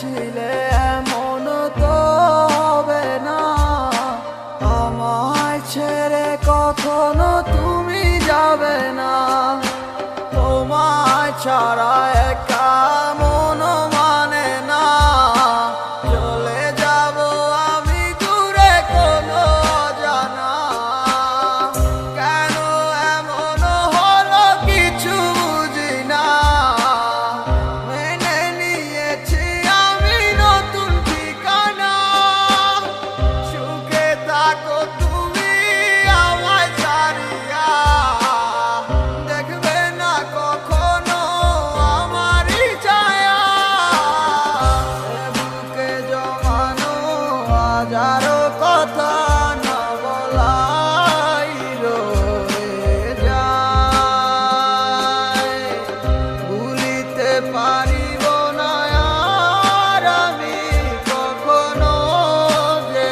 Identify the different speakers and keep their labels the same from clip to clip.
Speaker 1: চেয়েছিলে এমন তো হবে না। আমায় ছেড়ে কখনো তুমি যাবে না। তোমায় ছাড়া একা হাজারো কথা না বলাই যায়। ভুলিতে পারিব না আর আমি কখনো যে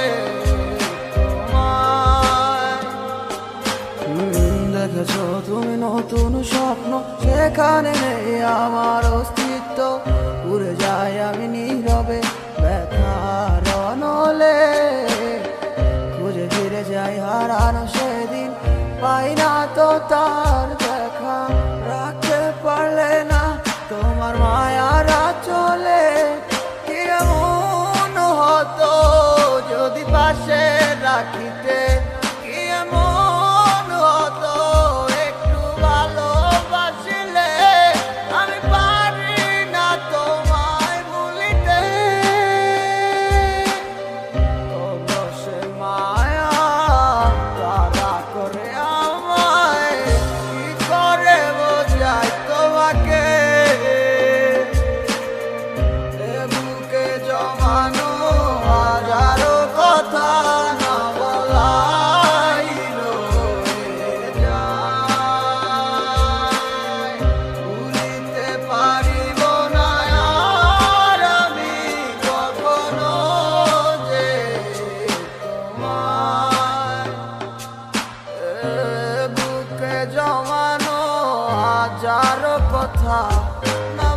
Speaker 1: তুমি নতুন স্বপ্ন, সেখানে নেই আমার অস্তিত্ব। উড়ে যাই আমি নীরবে হারানো সেদিন পাই না তো তার দেখা। রাখতে পারলে না তোমার মায়ারা চলে। কেমন হতো যদি পাশে রাখিতে? But na